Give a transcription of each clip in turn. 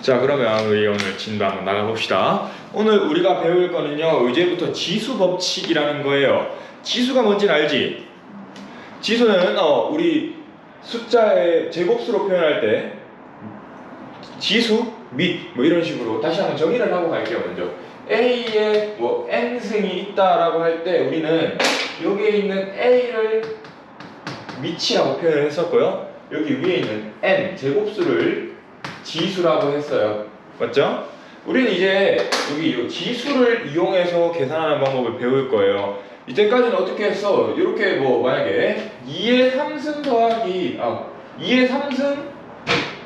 자 그러면 우리 오늘 진도 한번 나가봅시다. 오늘 우리가 배울 거는요 이제부터 지수 법칙이라는 거예요. 지수가 뭔지는 알지? 지수는 어, 우리 숫자의 제곱수로 표현할 때 지수 및 뭐 이런 식으로 다시 한번 정의를 하고 갈게요 먼저. A에 뭐 n승이 있다라고 할 때 우리는 여기에 있는 A를 밑이라고 표현을 했었고요. 여기 위에 있는 n 제곱수를 지수라고 했어요 맞죠? 우리는 이제 여기 이 지수를 이용해서 계산하는 방법을 배울 거예요 이때까지는 어떻게 했어? 이렇게 뭐 만약에 2의 3승 더하기 아 2의 3승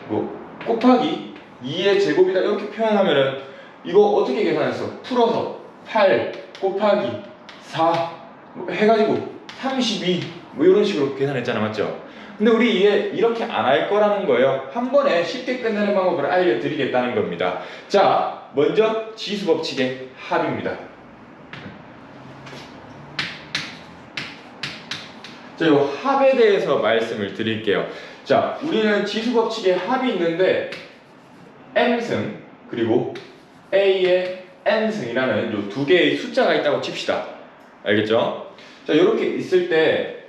뭐 곱하기 2의 제곱이다 이렇게 표현하면은 이거 어떻게 계산했어? 풀어서 8 곱하기 4 뭐 해가지고 32 뭐 이런 식으로 계산했잖아 맞죠? 근데 우리 이게 이렇게 안 할 거라는 거예요 한 번에 쉽게 끝내는 방법을 알려드리겠다는 겁니다 자 먼저 지수 법칙의 합입니다 자, 이 합에 대해서 말씀을 드릴게요. 자, 우리는 지수 법칙에 합이 있는데 m승 그리고 a의 n승이라는 이 두 개의 숫자가 있다고 칩시다. 알겠죠? 자, 이렇게 있을 때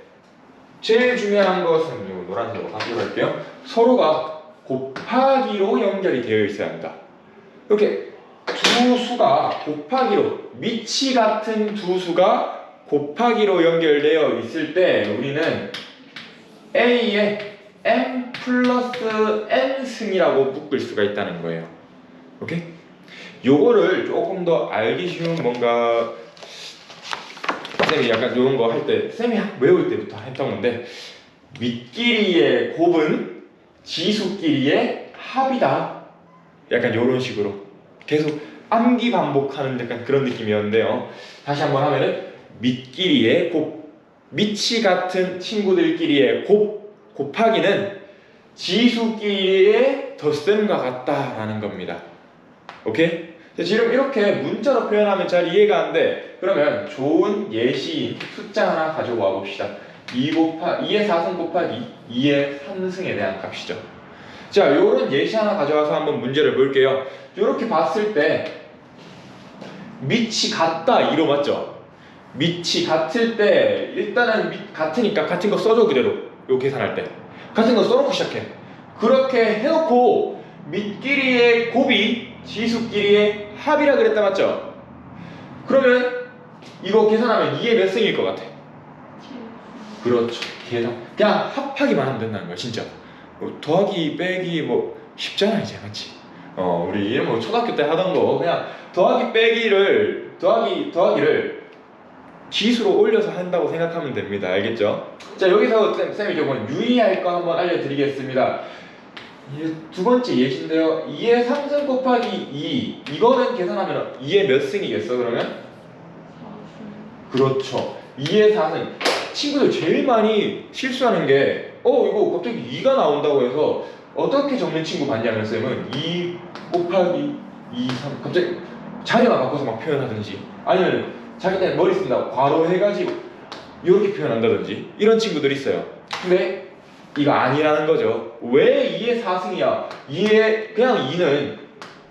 제일 중요한 것은 이 노란색으로 바꾸고 할게요. 서로가 곱하기로 연결이 되어 있어야 합니다. 이렇게 두 수가 곱하기로 밑이 같은 두 수가 곱하기로 연결되어 있을 때 우리는 A의 m 플러스 n 승이라고 묶을 수가 있다는 거예요. 오케이? 요거를 조금 더 알기 쉬운 뭔가 쌤이 약간 이런 거 할 때 쌤이 외울 때부터 했던 건데 윗끼리의 곱은 지수끼리의 합이다. 약간 이런 식으로 계속 암기 반복하는 약간 그런 느낌이었는데요. 다시 한번 하면은 밑끼리의 곱 밑이 같은 친구들끼리의 곱 곱하기는 지수끼리의 덧셈과 같다라는 겁니다. 오케이? 자, 지금 이렇게 문자로 표현하면 잘 이해가 안 돼. 그러면 좋은 예시인 숫자 하나 가져와 봅시다. 2 곱하 2의 4승 곱하기 2의 3승에 대한 값이죠. 자, 요런 예시 하나 가져와서 한번 문제를 볼게요. 이렇게 봤을 때 밑이 같다 이로 맞죠? 밑이 같을 때 일단은 밑 같으니까 같은 거 써줘 그대로 요 계산할 때 같은 거 써놓고 시작해 그렇게 해놓고 밑끼리의 곱이 지수끼리의 합이라 그랬다 맞죠? 그러면 이거 계산하면 2의 몇 승일 것 같아? 그렇죠 계산 그냥 합하기만 하면 된다는 거야 진짜 뭐 더하기 빼기 뭐 쉽잖아 이제 맞지? 어 우리 뭐 초등학교 때 하던 거 그냥 더하기 빼기를 더하기 더하기를 지수로 올려서 한다고 생각하면 됩니다. 알겠죠? 자 여기서 쌤, 쌤이 조금 유의할 거 한번 알려드리겠습니다. 이두 번째 예시인데요. 2의 3승 곱하기 2 이거는 계산하면 2의 몇 승이겠어 그러면? 그렇죠. 2의 4승 친구들 제일 많이 실수하는 게 어 이거 갑자기 2가 나온다고 해서 어떻게 적는 친구 봤냐면 쌤은 2 곱하기 2, 3 갑자기 자리만 바꿔서 막 표현하든지 아니면 자기네 머리 쓴다 괄호 해가지고 이렇게 표현한다든지 이런 친구들이 있어요 근데 이거 아니라는 거죠. 왜 2의 4승이야? 2의 그냥 2는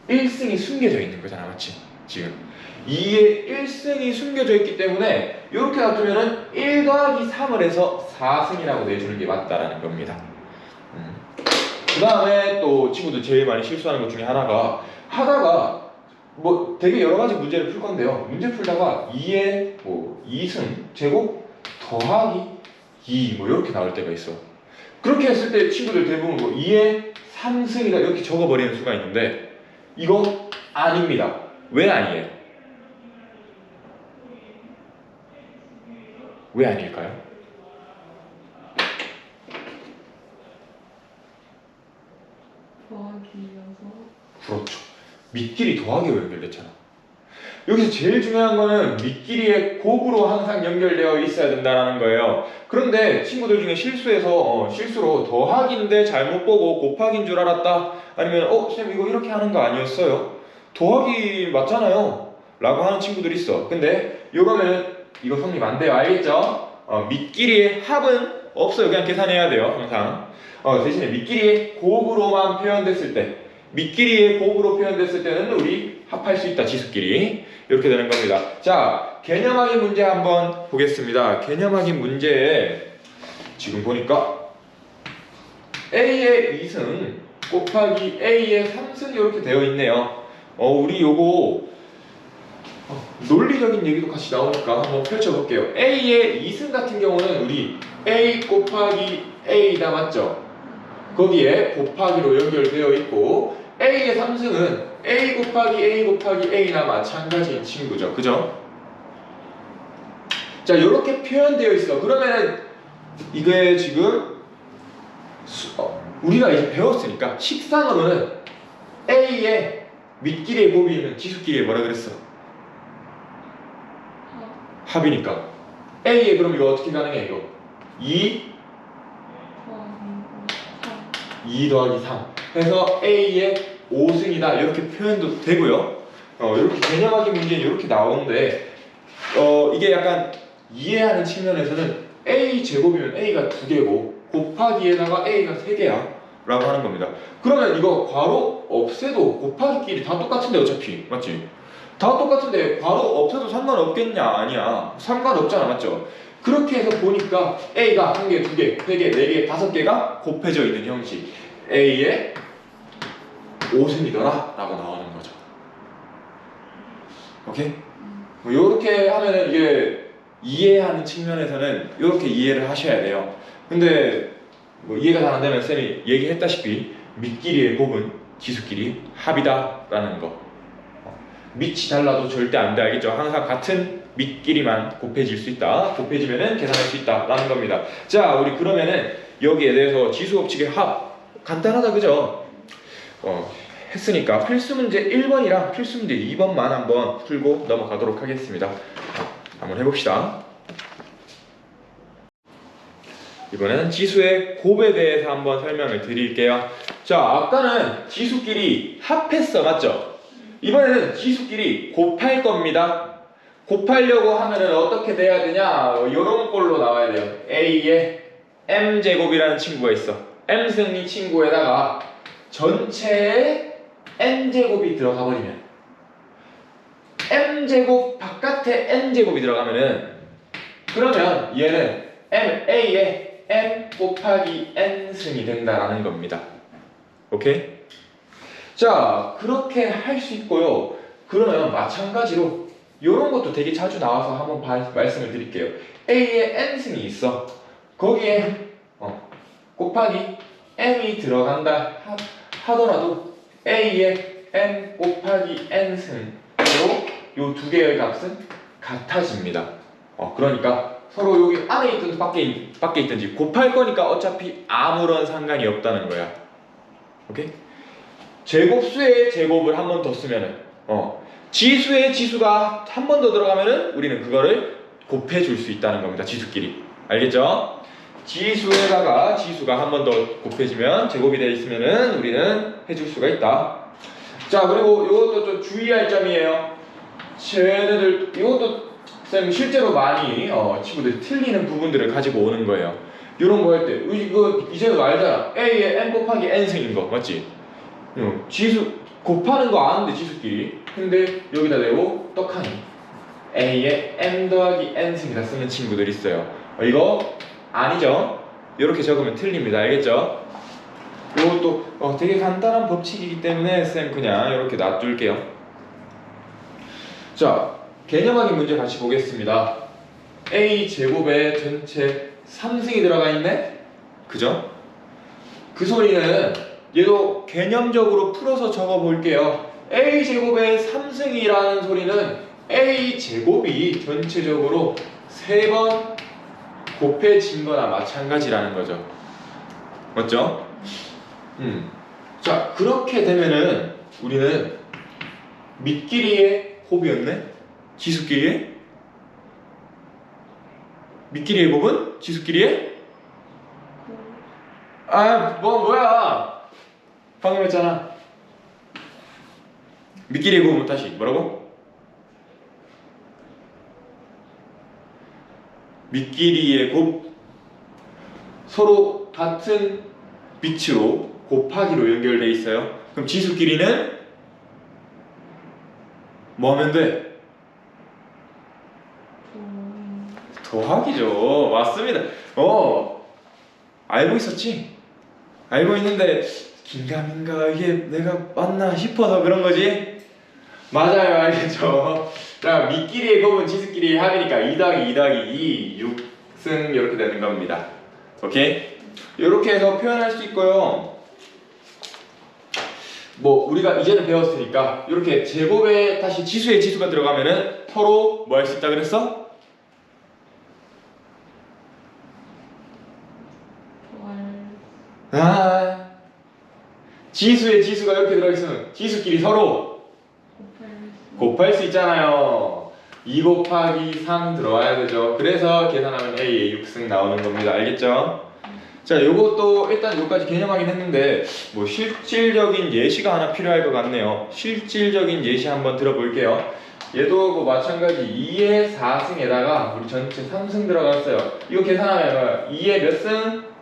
1승이 숨겨져 있는 거잖아 맞지 지금. 2의 1승이 숨겨져 있기 때문에 이렇게 놔두면은 1 더하기 3을 해서 4승이라고 내주는 게 맞다라는 겁니다. 그 다음에 또 친구들 제일 많이 실수하는 것 중에 하나가 하다가 뭐 되게 여러 가지 문제를 풀 건데요. 문제 풀다가 2의 뭐 2승 제곱 더하기 2 뭐 이렇게 나올 때가 있어. 그렇게 했을 때 친구들 대부분 뭐 2의 3승이다 이렇게 적어버리는 수가 있는데 이거 아닙니다. 왜 아니에요? 왜 아닐까요? 더하기여서 그렇죠. 밑끼리 더하기로 연결됐잖아. 여기서 제일 중요한 거는 밑끼리의 곱으로 항상 연결되어 있어야 된다는 거예요. 그런데 친구들 중에 실수해서 어, 실수로 더하기인데 잘못 보고 곱하기인 줄 알았다. 아니면 어, 쌤 이거 이렇게 하는 거 아니었어요? 더하기 맞잖아요. 라고 하는 친구들이 있어. 근데 이거면 이거 성립 안 돼요. 알겠죠? 어, 밑끼리의 합은 없어요. 그냥 계산해야 돼요. 항상. 어, 대신에 밑끼리의 곱으로만 표현됐을 때 밑끼리의 곱으로 표현됐을 때는 우리 합할 수 있다 지수끼리 이렇게 되는 겁니다. 자 개념 확인 문제 한번 보겠습니다. 개념 확인 문제에 지금 보니까 A의 2승 곱하기 A의 3승 이렇게 되어 있네요. 어 우리 요거 어, 논리적인 얘기도 같이 나오니까 한번 펼쳐볼게요. A의 2승 같은 경우는 우리 A 곱하기 A다 맞죠? 거기에 곱하기로 연결되어 있고 A의 3승은 A 곱하기 A 곱하기 A나 마찬가지인 친구죠. 그죠? 자, 이렇게 표현되어 있어. 그러면은 이게 지금 수- 어, 우리가 이제 배웠으니까 식상으로는 A의 밑끼리의 곱이 있는 지수끼리의 뭐라 그랬어? 합이니까 A의 그럼 이거 어떻게 가능해 이거? 2 2 더하기 3 해서 A의 5승이다. 이렇게 표현도 되고요. 어, 이렇게 개념하기 문제는 이렇게 나오는데 어, 이게 약간 이해하는 측면에서는 A 제곱이면 A가 두 개고 곱하기에다가 A가 세 개야 라고 하는 겁니다. 그러면 이거 괄호 없애도 곱하기끼리 다 똑같은데 어차피. 맞지? 다 똑같은데 괄호 없애도 상관없겠냐? 아니야. 상관없잖아. 맞죠? 그렇게 해서 보니까 A가 한 개, 두 개, 세 개, 네 개, 다섯 개가 곱해져 있는 형식. A의 5승이더라 라고 나오는 거죠 오케이? 뭐 요렇게 하면은 이게 이해하는 측면에서는 이렇게 이해를 하셔야 돼요 근데 뭐 이해가 잘 안 되면 쌤이 얘기했다시피 밑끼리의 곱은 지수끼리 합이다 라는 거 어, 밑이 달라도 절대 안 돼 알겠죠? 항상 같은 밑끼리만 곱해질 수 있다 곱해지면은 계산할 수 있다 라는 겁니다 자 우리 그러면은 여기에 대해서 지수 법칙의 합 간단하다 그죠? 어, 했으니까 필수 문제 1번이랑 필수 문제 2번만 한번 풀고 넘어가도록 하겠습니다 한번 해봅시다 이번에는 지수의 곱에 대해서 한번 설명을 드릴게요. 자, 아까는 지수끼리 합했어, 맞죠? 이번에는 지수끼리 곱할 겁니다. 곱하려고 하면은 어떻게 돼야 되냐? 이런 꼴로 나와야 돼요. A에 m 제곱이라는 친구가 있어. m 승리 친구에다가 전체에 n 제곱이 들어가 버리면 m 제곱 바깥에 n 제곱이 들어가면은 그러면 얘는 m a에 m 곱하기 n 승이 된다라는 겁니다. 오케이? 자, 그렇게 할 수 있고요. 그러면 마찬가지로 이런 것도 되게 자주 나와서 한번 바- 말씀을 드릴게요. a에 n 승이 있어. 거기에 어, 곱하기 m이 들어간다 하, 하더라도 곱하기 n 승으로 이두 개의 값은 같아집니다. 어, 그러니까 서로 여기 안에 있든지 밖에, 있- 밖에 있든지 곱할 거니까 어차피 아무런 상관이 없다는 거야. 오케이? 제곱수의 제곱을 한 번 더 쓰면은 어 지수의 지수가 한 번 더 들어가면은 우리는 그거를 곱해 줄 수 있다는 겁니다. 지수끼리. 알겠죠? 지수에다가 지수가 한 번 더 곱해지면 제곱이 되어 있으면은 우리는 해줄 수가 있다. 자 그리고 이것도 좀 주의할 점이에요. 쟤네들 이것도 쌤 실제로 많이 어, 친구들이 틀리는 부분들을 가지고 오는 거예요. 이런 거 할 때 이거 이제는 알잖아. A에 n 곱하기 n 승인 거 맞지? 어, 지수 곱하는 거 아는데 지수끼리. 근데 여기다 대고 떡하니 A에 n 더하기 n 승이다 쓰는 친구들 있어요. 어, 이거 아니죠? 이렇게 적으면 틀립니다. 알겠죠? 이것도 어, 되게 간단한 법칙이기 때문에 쌤 그냥 이렇게 놔둘게요. 자, 개념학인 문제 같이 보겠습니다. A 제곱에 전체 3승이 들어가 있네? 그죠? 그 소리는 얘도 개념적으로 풀어서 적어 볼게요. A 제곱에 3승이라는 소리는 A 제곱이 전체적으로 3번 곱해진 거나 마찬가지라는 거죠. 맞죠? 음. 자, 그렇게 되면은 우리는 밑끼리의 곱이었네? 지수끼리의? 밑끼리의 곱은? 지수끼리의? 아, 뭐, 뭐야? 방금 했잖아. 밑끼리의 곱은 다시, 뭐라고? 밑끼리의 곱, 서로 같은 빛으로 곱하기로 연결돼 있어요. 그럼 지수끼리는 뭐 하면 돼? 더하기죠. 맞습니다. 어, 알고 있었지? 알고 있는데 긴가민가 이게 내가 맞나 싶어서 그런 거지? 맞아요, 알겠죠? 자, 미끼리의 곱은 지수끼리의 합이니까 2 더하기 2 더하기 2, 6승 이렇게 되는 겁니다. 오케이? 이렇게 해서 표현할 수 있고요. 뭐 우리가 이제는 배웠으니까 이렇게 제곱에 다시 지수에 지수가 들어가면은 서로 뭐 할 수 있다 그랬어? 아 지수에 지수가 이렇게 들어있으면 지수끼리 서로 곱할 수 있잖아요 2 곱하기 3 들어와야 되죠 그래서 계산하면 A의 6승 나오는 겁니다 알겠죠? 자 요것도 일단 여기까지 개념하긴 했는데 뭐 실질적인 예시가 하나 필요할 것 같네요 실질적인 예시 한번 들어볼게요 얘도 뭐 마찬가지 2의 4승에다가 우리 전체 3승 들어갔어요 이거 계산하면 2의 몇 승?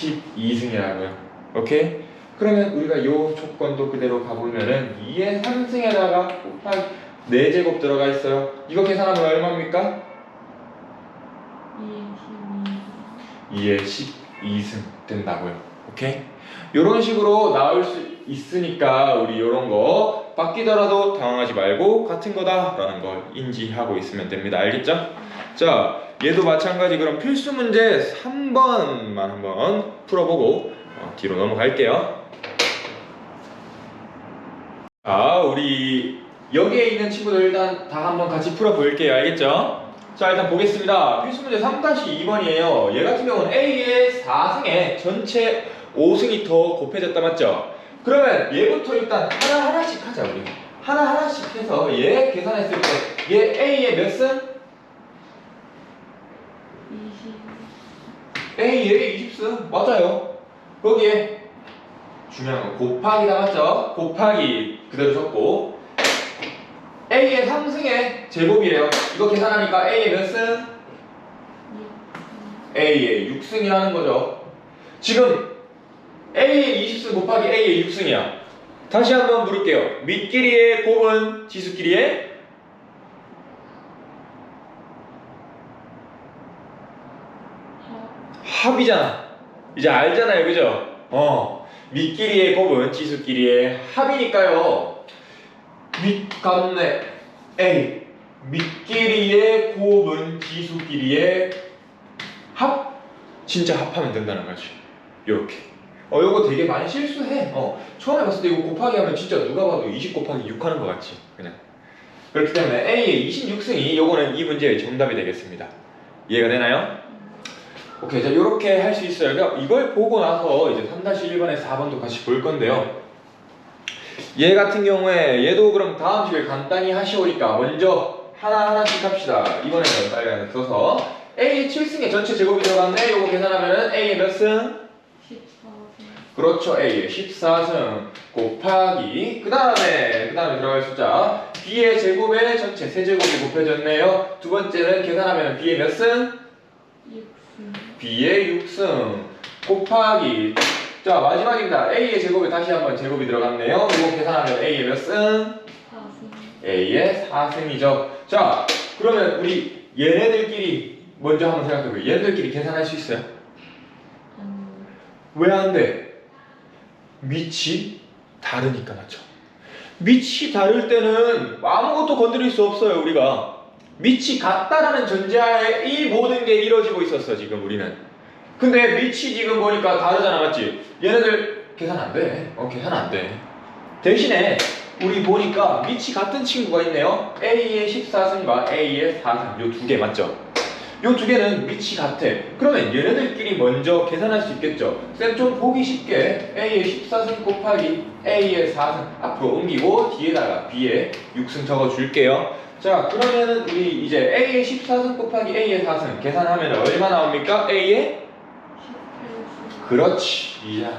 12승이라고요. 오케이? 그러면 우리가 요 조건도 그대로 가보면은 2의 3승에다가 곱하기 4제곱 들어가 있어요. 이거 계산하면 얼마입니까? 2의 12승 된다고요. 오케이? 요런 식으로 나올 수 있으니까 우리 요런 거 바뀌더라도 당황하지 말고 같은 거다 라는 걸 인지하고 있으면 됩니다. 알겠죠? 자, 얘도 마찬가지 그럼 필수 문제 3번만 한번 풀어보고 어, 뒤로 넘어갈게요. 자, 우리 여기에 있는 친구들 일단 다 한번 같이 풀어볼게요. 알겠죠? 자, 일단 보겠습니다. 필수 문제 3-2번이에요. 얘 같은 경우는 A의 4승에 전체 5승이 더 곱해졌다 맞죠? 그러면 얘부터 일단 하나 하나씩 하자 우리. 하나 하나씩 해서 얘 계산했을 때 얘 A의 몇 승? A의 20승 맞아요. 거기에 중요한 건 곱하기다 맞죠? 곱하기 그대로 적고 A의 3승의 제곱이래요. 이거 계산하니까 A의 몇 승? A의 6승이라는 거죠. 지금 A의 20승 곱하기 A의 6승이야. 다시 한번 물을게요. 밑끼리의 곱은 지수끼리의 합이잖아. 이제 알잖아요, 그죠? 어. 밑끼리의 곱은 지수끼리의 합이니까요. 밑간네 A. 밑끼리의 곱은 지수끼리의 합. 진짜 합하면 된다는 거지. 요렇게. 어, 요거 되게 많이 실수해. 어, 처음에 봤을 때 이거 곱하기 하면 진짜 누가 봐도 20 곱하기 6 하는 것 같지. 그냥. 그렇기 때문에 A의 26승이 요거는 이 문제의 정답이 되겠습니다. 이해가 되나요? 오케이, 자 이렇게 할 수 있어요. 그러니까 이걸 보고 나서 이제 3-1번에 4번도 같이 볼 건데요. 얘 같은 경우에 얘도 그럼 다음 식을 간단히 하시오니까 먼저 하나 하나씩 합시다. 이번에는 빨리 써서 A의 7승에 전체 제곱이 들어갔네. 요거 계산하면은 A의 몇 승? 그렇죠. A의 14승 곱하기 그 다음에 그 다음에 들어갈 숫자 B의 제곱에 전체 세제곱이 곱해졌네요. 두 번째는 계산하면 B의 몇 승? B의 6승 곱하기 자 마지막입니다. A의 제곱에 다시 한번 제곱이 들어갔네요. 이거 계산하면 A의 몇 승? A의 4승이죠. 자 그러면 우리 얘네들끼리 먼저 한번 생각해볼게요. 얘네들끼리 계산할 수 있어요? 왜안 돼? 밑이 다르니까 맞죠? 밑이 다를 때는 아무것도 건드릴 수 없어요 우리가 밑이 같다라는 전제하에 이 모든 게 이루어지고 있었어 지금 우리는 근데 밑이 지금 보니까 다르잖아 맞지? 얘네들 계산 안 돼. 어 계산 안 돼. 대신에 우리 보니까 밑이 같은 친구가 있네요. A의 14승과 A의 4승 요 두 개 맞죠? 요 두 개는 밑이 같아. 그러면 얘네들끼리 먼저 계산할 수 있겠죠? 쌤 좀 보기 쉽게 A의 14승 곱하기 A의 4승 앞으로 옮기고 뒤에다가 B의 6승 적어줄게요. 자 그러면은 우리 이제 A의 14승 곱하기 A의 4승 계산하면 얼마 나옵니까? A의 그렇지. 이야.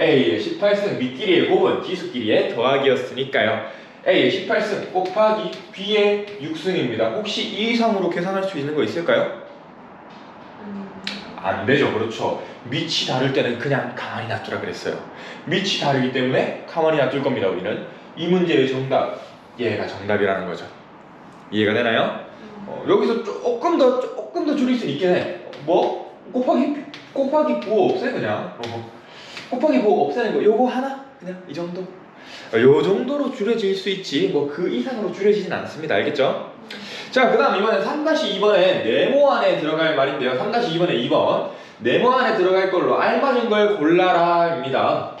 A의 18승 밑끼리의 곱은 지수끼리의 더하기였으니까요. A의 18승 곱하기 B의 6승입니다. 혹시 이 이상으로 계산할 수 있는 거 있을까요? 안 되죠. 그렇죠. 밑이 다를 때는 그냥 가만히 놔두라 그랬어요. 밑이 다르기 때문에 가만히 놔둘 겁니다. 우리는 이 문제의 정답 얘가 정답이라는 거죠. 이해가 되나요? 어, 여기서 조금 더 조금 더 줄일 수 있긴 해. 뭐 곱하기 곱하기 부호 없애 그냥. 어. 곱하기 부호 없애는 거. 요거 하나 그냥 이 정도. 어, 요 정도로 줄여질 수 있지. 뭐 그 이상으로 줄여지진 않습니다. 알겠죠? 자, 그 다음 이번엔 3-2번에 네모 안에 들어갈 말인데요. 3-2번에 2번. 네모 안에 들어갈 걸로 알맞은 걸 골라라입니다.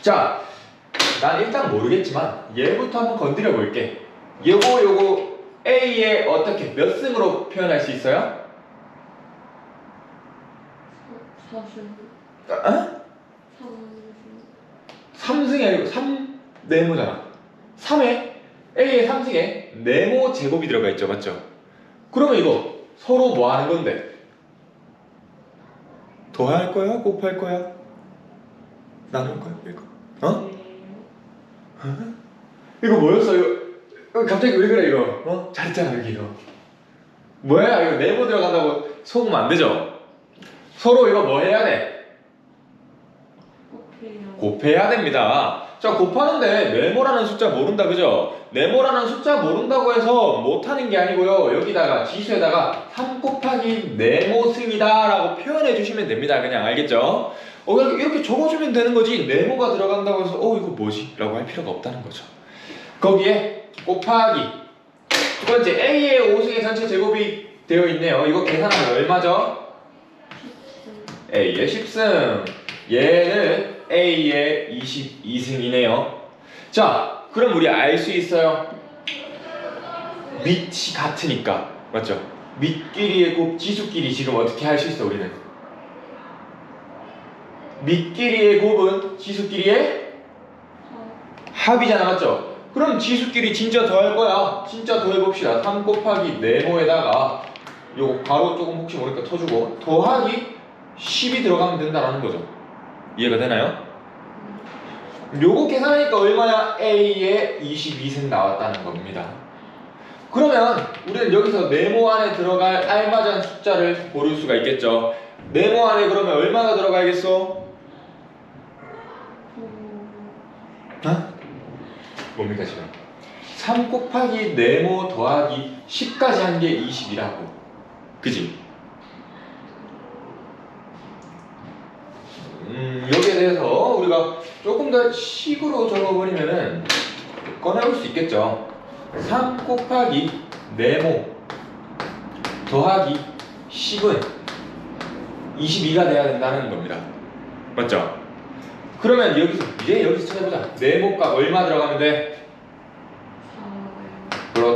자, 난 일단 모르겠지만 얘부터 한번 건드려 볼게. 요거 요거 A에 어떻게 몇 승으로 표현할 수 있어요? 사실 어? 삼 3승이 아니고 3 네모잖아. 3에 A의 3승에 네모 제곱이 들어가 있죠. 맞죠? 그러면 이거 서로 뭐 하는 건데? 더할 거야? 곱할 거야? 나눌 거야? 이거? 어? 이거 뭐였어? 이 거 이거 갑자기 왜 그래 이거? 어? 잘했잖아 여기 이거. 뭐야 이거 네모 들어간다고 속으면 안 되죠? 서로 이거 뭐 해야 돼? 곱해야 됩니다. 자, 곱하는데 네모라는 숫자 모른다, 그죠? 네모라는 숫자 모른다고 해서 못하는 게 아니고요. 여기다가 지수에다가 3 곱하기 네모승이다 라고 표현해 주시면 됩니다. 그냥 알겠죠? 어, 그냥 이렇게 적어주면 되는 거지. 네모가 들어간다고 해서 어, 이거 뭐지? 라고 할 필요가 없다는 거죠. 거기에 곱하기 두 번째 A의 5승의 전체 제곱이 되어 있네요. 이거 계산하면 얼마죠? A의 10승 얘는 A의 22승이네요 자 그럼 우리 알 수 있어요 밑이 같으니까 맞죠? 밑끼리의 곱 지수끼리 지금 어떻게 할 수 있어 우리는 밑끼리의 곱은 지수끼리의 합이잖아 맞죠? 그럼 지수끼리 진짜 더할 거야 진짜 더해봅시다 3 곱하기 네모에다가 요거 가로 조금 혹시 모르니까 터주고 더하기 10이 들어가면 된다라는 거죠. 이해가 되나요? 요거 계산하니까 얼마야? A의 22승 나왔다는 겁니다. 그러면 우리는 여기서 네모 안에 들어갈 알맞은 숫자를 고를 수가 있겠죠. 네모 안에 그러면 얼마가 들어가야겠어? 어? 뭡니까 지금? 3 곱하기 네모 더하기 10까지 한 게 20이라고. 그지? 음, 여기에 대해서 우리가 조금 더 식으로 적어버리면은 꺼내올 수 있겠죠. 3 곱하기 네모 더하기 10은 22가 돼야 된다는 겁니다. 맞죠? 그러면 여기서 이제 여기서 찾아보자. 네모값 얼마 들어가면 돼?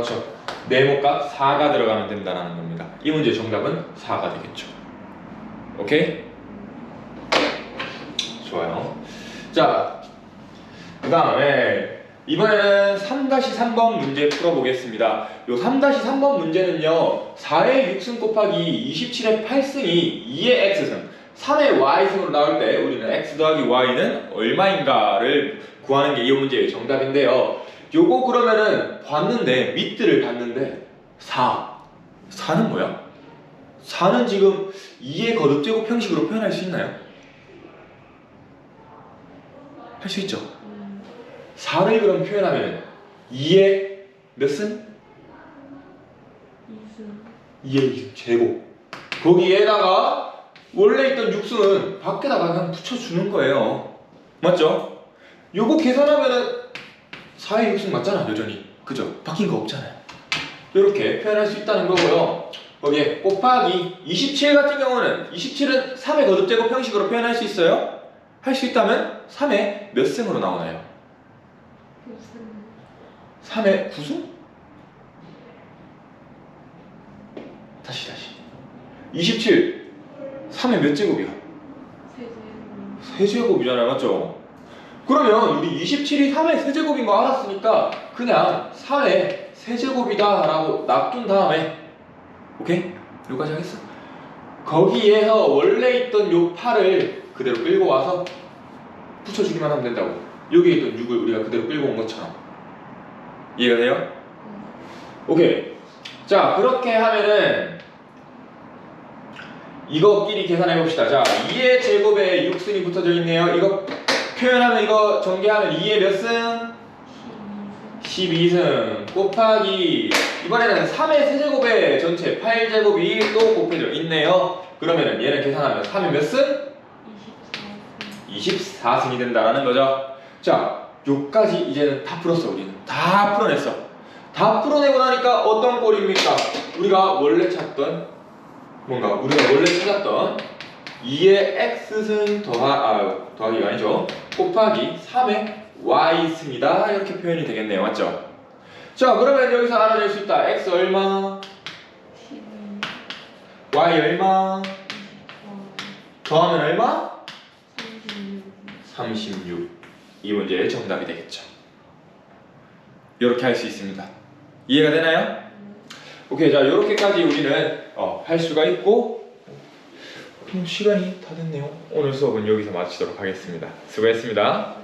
그렇죠. 네모값 4가 들어가면 된다는 겁니다. 이 문제 정답은 4가 되겠죠. 오케이? 좋아요. 자, 그 다음에 이번에는 3-3번 문제 풀어보겠습니다. 요 3-3번 문제는요, 4의 6승 곱하기 27의 8승이 2의 x승, 3의 y승으로 나올 때 우리는 x 더하기 y는 얼마인가를 구하는 게 이 문제의 정답인데요. 요거 그러면은 봤는데, 밑들을 봤는데, 4. 4는 뭐야? 4는 지금 2의 거듭제곱 형식으로 표현할 수 있나요? 할 수 있죠. 4를 그럼 표현하면 2의 몇 승? 2의 제곱. 거기에다가 원래 있던 6승은 밖에다가 그냥 붙여주는 거예요. 맞죠? 요거 계산하면은 4의 6승 맞잖아, 여전히. 그죠? 바뀐 거 없잖아요. 이렇게 표현할 수 있다는 거고요. 거기에 곱하기 27 같은 경우는 27은 3의 거듭제곱 형식으로 표현할 수 있어요? 할 수 있다면 3의 몇 승으로 나오나요? 3의 9승? 다시 다시 27 3의 몇 제곱이야? 세제곱이잖아요 맞죠? 그러면 우리 27이 3의 세제곱인 거 알았으니까 그냥 3의 세제곱이다 라고 놔둔 다음에 오케이? 여기까지 하겠어? 거기에서 원래 있던 요 8을 그대로 끌고 와서 붙여주기만 하면 된다고 여기에 있던 6을 우리가 그대로 끌고 온 것처럼 이해가 돼요? 오케이 자 그렇게 하면은 이거끼리 계산해 봅시다. 자, 2의 제곱에 6승이 붙어져 있네요. 이거 표현하면 이거 전개하면 2의 몇 승? 12승 곱하기 이번에는 3의 세제곱에 전체 8제곱이 또 곱해져 있네요. 그러면은 얘를 계산하면 3의 몇 승? 24승이 된다라는 거죠. 자, 요까지 이제는 다 풀었어 우리는 다 풀어냈어. 다 풀어내고 나니까 어떤 꼴입니까? 우리가 원래 찾던 뭔가 우리가 원래 찾았던 2의 x승 더하 아 더하기가 아니죠. 곱하기 3의 y승이다 이렇게 표현이 되겠네요, 맞죠? 자, 그러면 여기서 알아낼 수 있다. x 얼마, y 얼마, 더하면 얼마? 36. 이 문제의 정답이 되겠죠. 이렇게 할 수 있습니다. 이해가 되나요? 오케이, 자 이렇게까지 우리는 어, 할 수가 있고 시간이 다 됐네요. 오늘 수업은 여기서 마치도록 하겠습니다. 수고했습니다.